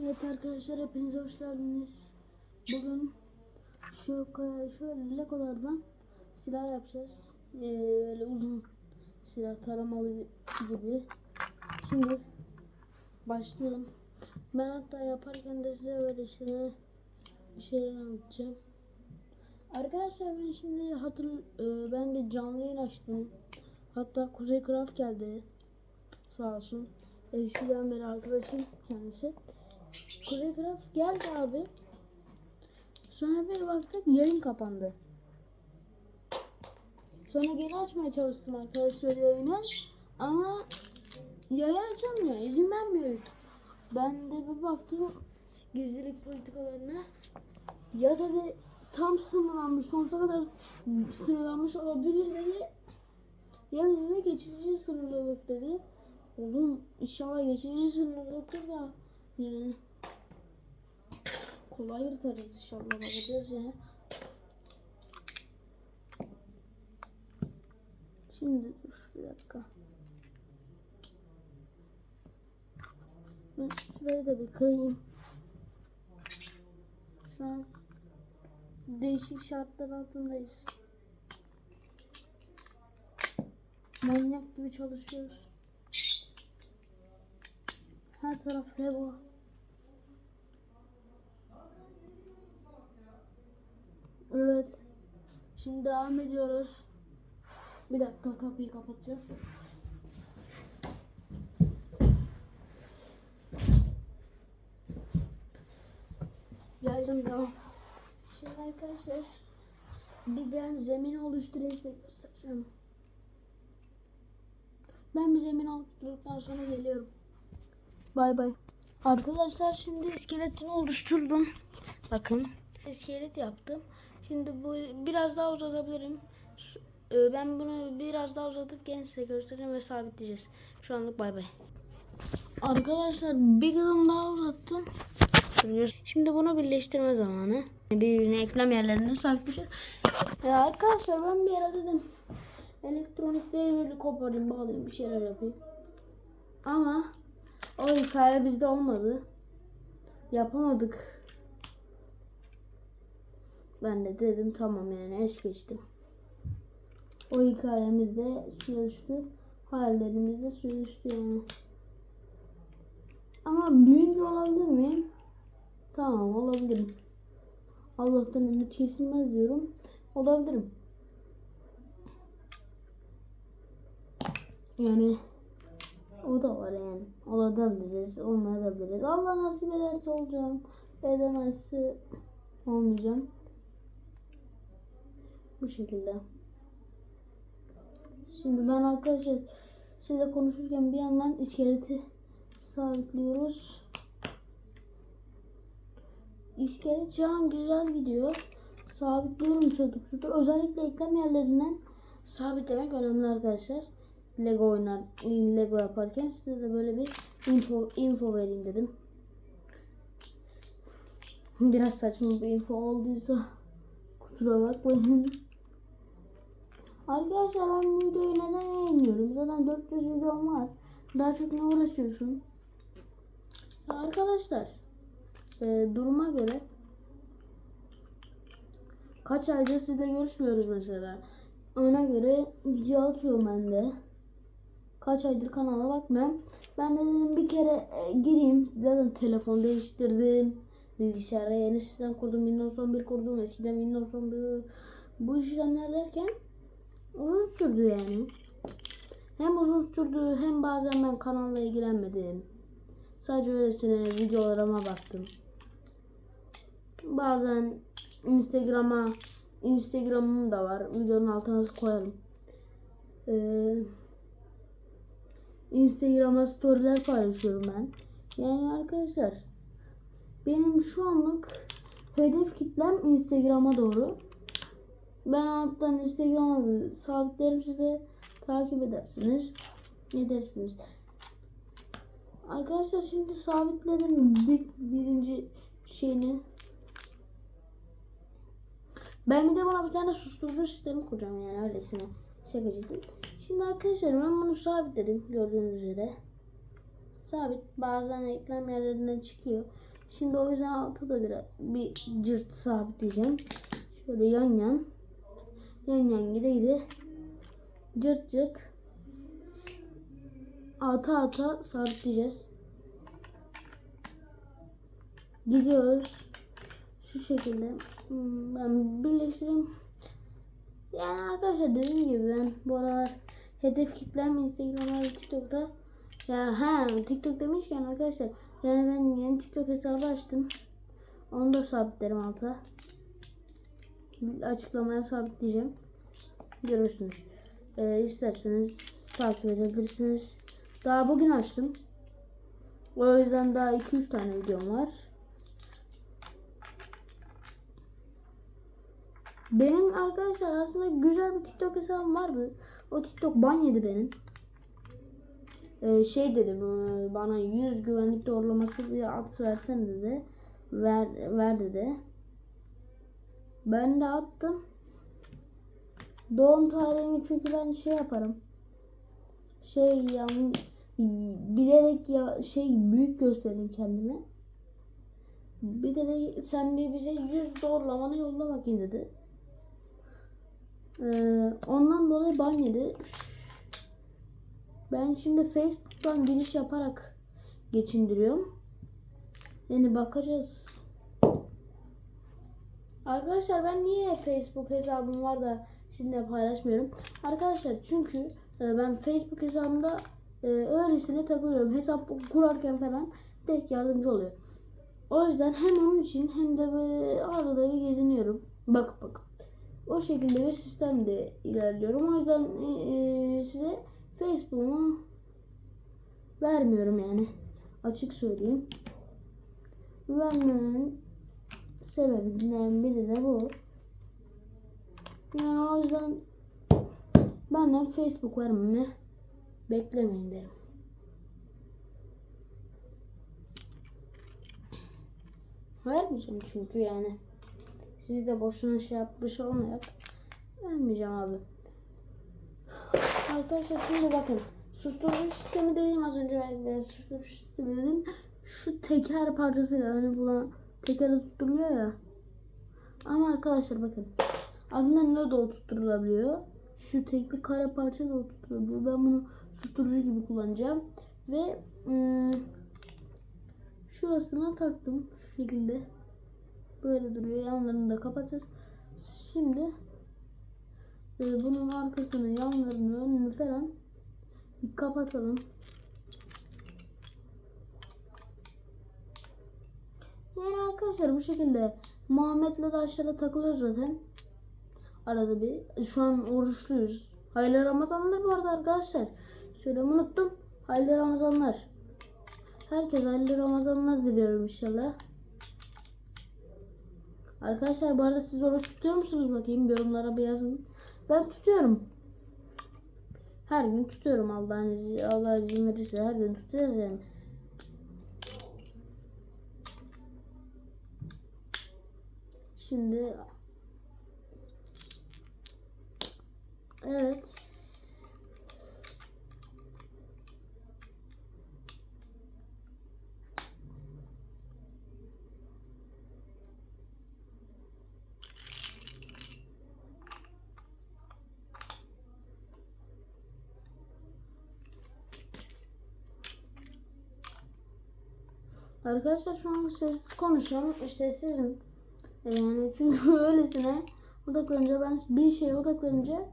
Evet arkadaşlar hepiniz hoş geldiniz. Bugün şu şöyle legolardan silah yapacağız. Ee, böyle uzun silah taramalı gibi. Şimdi başlayalım. Ben hatta yaparken de size böyle bir şeyler anlatacağım. Arkadaşlar ben şimdi hatır e, ben de canlı yayın açtım. Hatta Kuzey Craft geldi. Sağ olsun. Eskiden beri arkadaşım kendisi. Kuzey Craft geldi abi. Sonra bir baktık yayın kapandı. Sonra geri açmaya çalıştım arkadaşlar yayını. Ama yayın açamıyor. izin vermiyor YouTube. Ben de bir baktım gizlilik politikalarına. Ya dedi tam sınırlanmış sonsuza kadar sınırlanmış olabilir dedi. Ya dedi geçici sınırlılık dedi. Oğlum inşallah geçici sınırlılıktır da yani kolay yırtarız inşallah bakacağız ya. Şimdi dur bir dakika. Ben şurayı da bir kırayım. Şu an değişik şartlar altındayız. Manyak gibi çalışıyoruz. Her taraf Lego. Evet. Şimdi devam ediyoruz. Bir dakika kapıyı kapatacağım. Geldim tamam. Şimdi arkadaşlar bir ben zemin oluşturayım göstereceğim. Ben bir zemin oluşturduktan sonra geliyorum. Bay bay. Arkadaşlar şimdi iskeletini oluşturdum. Bakın iskelet yaptım. Şimdi bu biraz daha uzatabilirim. E, Ben bunu biraz daha uzatıp gene size göstereyim ve sabitleyeceğiz. Şu anlık bay bay. Arkadaşlar bir kadın daha uzattım. Şimdi bunu birleştirme zamanı. Birbirine eklem yerlerine sabitleyeceğiz. Ya arkadaşlar ben bir ara dedim. Elektronikleri böyle koparayım, bağlayayım, bir şeyler yapayım. Ama o hikaye bizde olmadı. Yapamadık. Ben de dedim tamam yani es geçtim. O hikayemiz de suya düştü. Hayallerimiz de suya yani. Ama büyüyünce olabilir miyim? Tamam olabilirim. Allah'tan ümit kesilmez diyorum. Olabilirim. Yani o da var yani. Olabiliriz, olmayabiliriz. Allah nasip ederse olacağım. Edemezse olmayacağım. Bu şekilde. Şimdi ben arkadaşlar size konuşurken bir yandan iskeleti sabitliyoruz. İskelet şu an güzel gidiyor. Sabitliyorum çadır çutur. Özellikle eklem yerlerinden sabitlemek önemli arkadaşlar. Lego oynar, Lego yaparken size de böyle bir info, info vereyim dedim. Biraz saçma bir info olduysa kusura bakmayın. Arkadaşlar ben bu videoyu neden yayınlıyorum? Zaten 400 videom var. Daha çok ne uğraşıyorsun? Arkadaşlar e, duruma göre kaç aydır sizle görüşmüyoruz mesela. Ona göre video atıyorum ben de. Kaç aydır kanala bakmıyorum. Ben de dedim bir kere e, gireyim. Zaten telefon değiştirdim. Bilgisayara yeni sistem kurdum. Windows 11 kurdum. Eskiden Windows 11 bu işlemler derken uzun sürdü yani. Hem uzun sürdü hem bazen ben kanalla ilgilenmedim. Sadece öylesine videolarıma baktım. Bazen Instagram'a Instagram'ım da var. Videonun altına koyarım. Ee, Instagram'a storyler paylaşıyorum ben. Yani arkadaşlar benim şu anlık hedef kitlem Instagram'a doğru. Ben alttan Instagram'a da sabitlerim size takip edersiniz. Ne dersiniz? Arkadaşlar şimdi sabitledim bir, birinci şeyini. Ben bir de buna bir tane susturucu sistemi kuracağım yani öylesine. Şakacı. Şimdi arkadaşlar ben bunu sabitledim gördüğünüz üzere. sabit. Bazen eklem yerlerinden çıkıyor. Şimdi o yüzden altı da bir, bir cırt sabitleyeceğim. Şöyle yan yan. Yan yan. Cırt cırt. Ata ata sabitleyeceğiz. Gidiyoruz. Şu şekilde. Hmm, Ben birleştireyim. Yani arkadaşlar dediğim gibi ben bu aralar hedef kitlem Instagram'da ve TikTok'ta ya ha TikTok demişken arkadaşlar yani ben yeni TikTok hesabı açtım. Onu da sabitlerim alta. Açıklamaya sabitleyeceğim. Görürsünüz. Ee, isterseniz takip edebilirsiniz. Daha bugün açtım. O yüzden daha 2-3 tane videom var. Benim arkadaşlar aslında güzel bir TikTok hesabım vardı. O TikTok ban yedi benim. Ee, şey dedi bu- bana 100 güvenlik doğrulaması bir at versene dedi. Ver, ver dedi. Ben de attım. Doğum tarihimi çünkü ben şey yaparım. Şey yani bilerek ya şey büyük gösteririm kendime. Bir de, de sen bir bize 100 doğrulamanı yolla bakayım dedi. Ee, ondan dolayı ban yedi. Ben şimdi Facebook'tan giriş yaparak geçindiriyorum. Yani bakacağız. Arkadaşlar ben niye Facebook hesabım var da sizinle paylaşmıyorum? Arkadaşlar çünkü e, ben Facebook hesabımda e, öylesine takılıyorum. Hesap kurarken falan direkt yardımcı oluyor. O yüzden hem onun için hem de böyle arada bir geziniyorum. Bak bak. O şekilde bir sistemde ilerliyorum. O yüzden e, size Facebook'umu vermiyorum yani. Açık söyleyeyim. Vermememin sebebinden biri de bu. Yani o yüzden benden Facebook vermemi beklemeyin derim. Vermeyeceğim çünkü yani. Siz de boşuna şey yapmış olmayak. Vermeyeceğim abi. Arkadaşlar şimdi bakın. Susturucu sistemi dediğim az önce ben susturucu sistemi dedim. Şu teker parçasıyla hani buna tekere tutturuluyor ya. Ama arkadaşlar bakın. Aslında ne de oturtulabiliyor. Şu tekli kare parça da oturtulabiliyor. Ben bunu susturucu gibi kullanacağım. Ve ım, şurasına taktım. Şu şekilde. Böyle duruyor. Yanlarını da kapatacağız. Şimdi e, bunun arkasını, yanlarını, önünü falan bir kapatalım. Yani arkadaşlar bu şekilde Muhammed'le de aşağıda takılıyoruz zaten. Arada bir. Şu an oruçluyuz. Hayırlı Ramazanlar bu arada arkadaşlar. Söylemeyi unuttum. Hayırlı Ramazanlar. Herkese hayırlı Ramazanlar diliyorum inşallah. Arkadaşlar bu arada siz oruç tutuyor musunuz bakayım yorumlara bir yazın. Ben tutuyorum. Her gün tutuyorum Allah'ın izniyle. Allah izin verirse her gün tutuyoruz yani. Şimdi Evet. Arkadaşlar şu an sessiz konuşuyorum. Sessizim. Yani çünkü öylesine odaklanınca ben bir şeye odaklanınca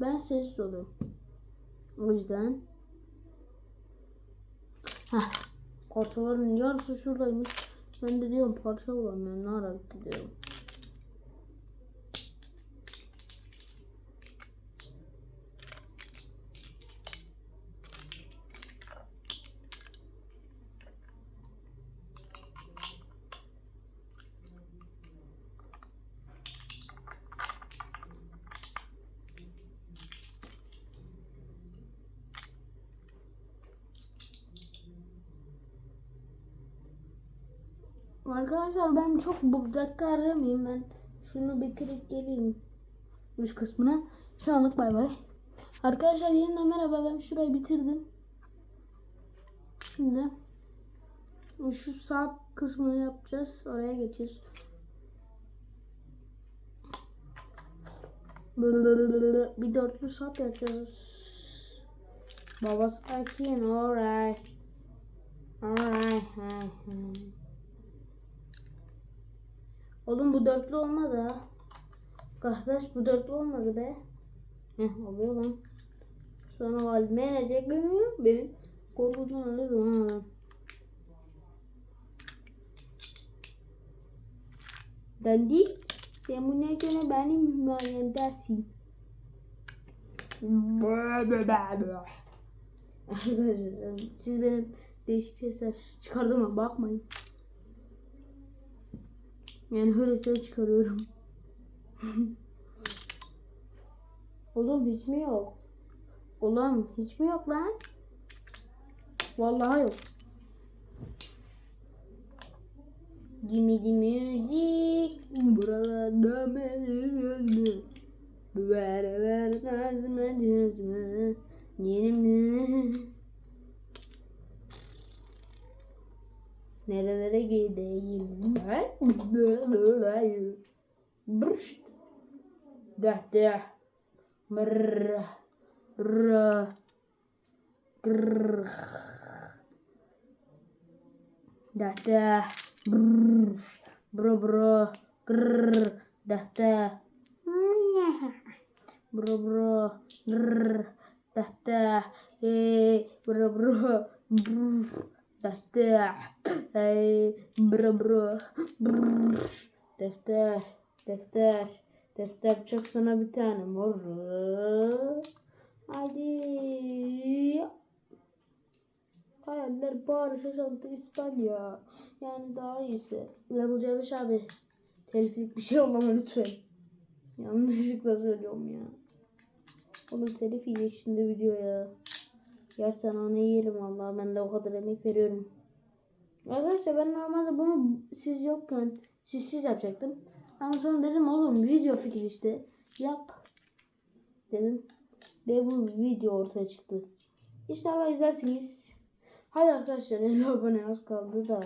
ben sessiz oluyorum. O yüzden Heh. Parçaların yarısı şuradaymış. Ben de diyorum parça bulamıyorum. Ne ara diyorum. Arkadaşlar ben çok bu dakika aramayayım ben. Şunu bitirip geleyim. Üst kısmına. Şu anlık bay bay. Arkadaşlar yeniden merhaba ben şurayı bitirdim. Şimdi şu sağ kısmını yapacağız. Oraya geçeceğiz. Bir dörtlü sap yapacağız. Baba sakin. Alright. Alright. Oğlum bu dörtlü olmadı ha. Kardeş bu dörtlü olmadı be. Heh oluyor lan. Sonra valime inecek. Benim korkudan ölürüm ha. Dandik. Sen bundan sonra benim himayemdesin. Arkadaşlar siz benim değişik sesler çıkardığıma bakmayın. Yani öyle ses çıkarıyorum. Oğlum hiç mi yok? Oğlum hiç mi yok lan? Vallahi yok. The music. Buralarda mevcut Ver ver nazma cızma. Yerimle. Nerelere gideyim ben? Brş. Dah dah. Brr. Brr. Grrr. Dah dah. Brr. Bro bro. Grrr. Dah dah. Bro bro. Grrr. Dah dah. Hey. Bro bro. Brr. Dah. Hey. Bro bro. Defter. Defter. Defter çak sana bir tane mor. Hadi. Hayaller Paris yaşantı İspanya. Yani daha iyisi. Level C5 abi. Teliflik bir şey olmama lütfen. Yanlışlıkla söylüyorum ya. Onun telif yiyecek şimdi videoya. Yersen onu yerim valla. Ben de o kadar emek veriyorum. Arkadaşlar ben normalde bunu siz yokken siz siz yapacaktım. Ama sonra dedim oğlum video fikri işte. Yap. Dedim. Ve bu video ortaya çıktı. İnşallah izlersiniz. Hadi arkadaşlar 50 abone az kaldı da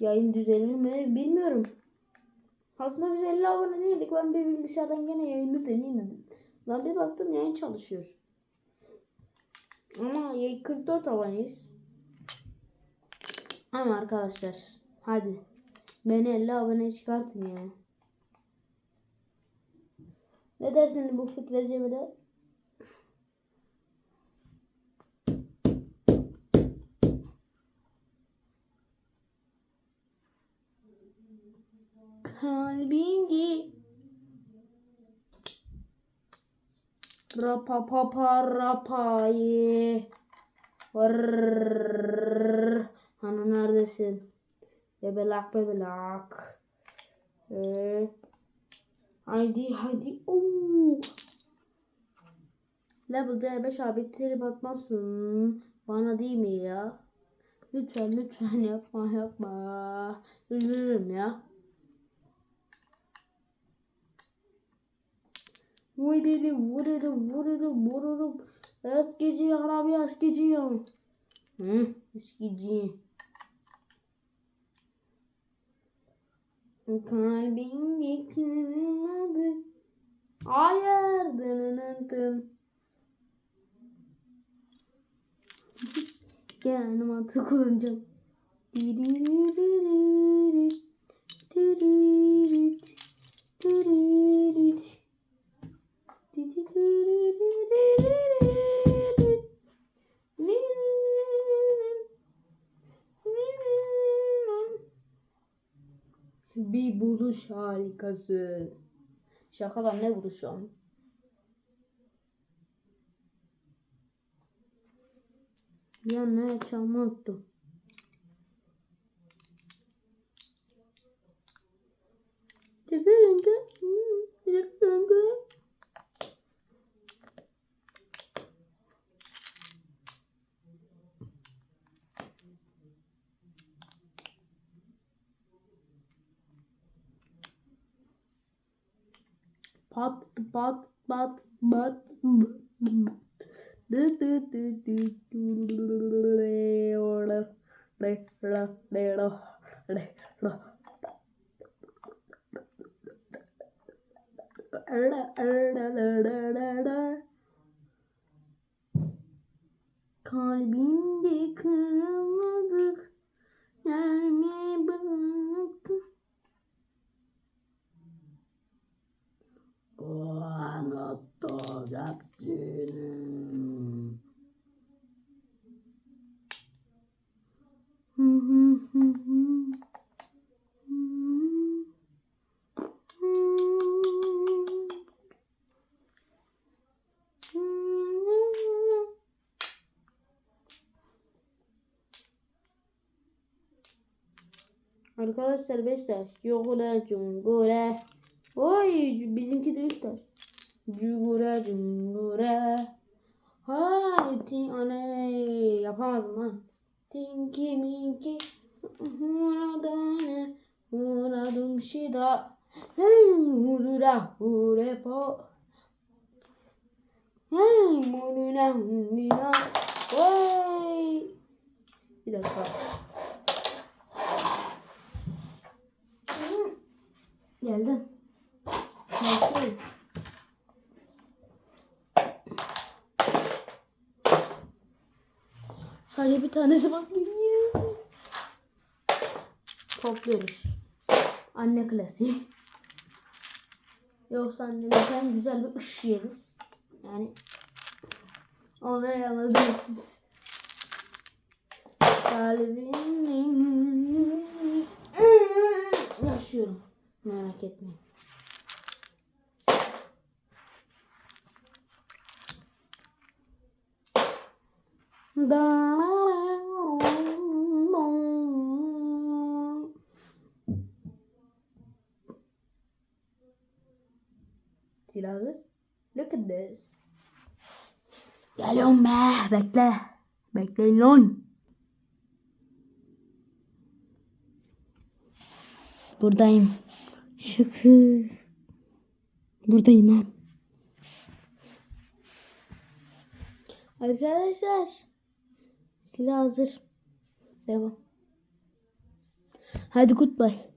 yayın düzelir mi bilmiyorum. Aslında biz 50 abone değildik. Ben bir bilgisayardan gene yayını deneyim dedim. Lan bir baktım yayın çalışıyor. Ama 44 aboneyiz. Ama arkadaşlar hadi beni 50 abone çıkartın ya. Ne dersiniz bu fikre Cemile? Rapa papa rapaye. Varrrr. Hani neredesin? Bebelak bebelak. Ee, haydi haydi. Oo. Level C5 abi trip atmasın. Bana değil mi ya? Lütfen lütfen yapma yapma. Üzülürüm ya. Vururu vururu vururu vururu. Eskici abi eskici. Hı, eskici. Kalbin kırılmadı. Hayır. Dınının dın. Gel animatı kullanacağım. Diririt. Diririt. Diririt. Bir buluş harikası. Şakalar ne buluşuyorum? Ya ne yapacağımı unuttum. Tıkırınca. Tıkırınca. Pat pat pat pat. Kalbinde kırılmadık yer mi bıraktın? Hı hı. Arkadaşlar 5 taş. Cugura cungura. Oy bizimki de 3 taş. Cugura cungura. Hay tin anne yapamadım lan. Tinki minki. Muradane. Muradum şida. Hey hurura hurepo. Hey muruna hundina. Oy. Bir dakika. Geldim. Sadece bir tanesi bakmıyor. Topluyoruz. Anne klasiği. Yoksa annemizden güzel bir ış yeriz. Yani oraya anladınız siz. Kalbinin yaşıyorum. Merak etmeyin. Silah hazır. Look at this. Geliyorum be. Bekle. Bekleyin lan. Buradayım. Şükür. Buradayım lan. Arkadaşlar. Silah hazır. Devam. Hadi goodbye.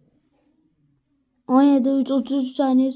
17 3 33 saniye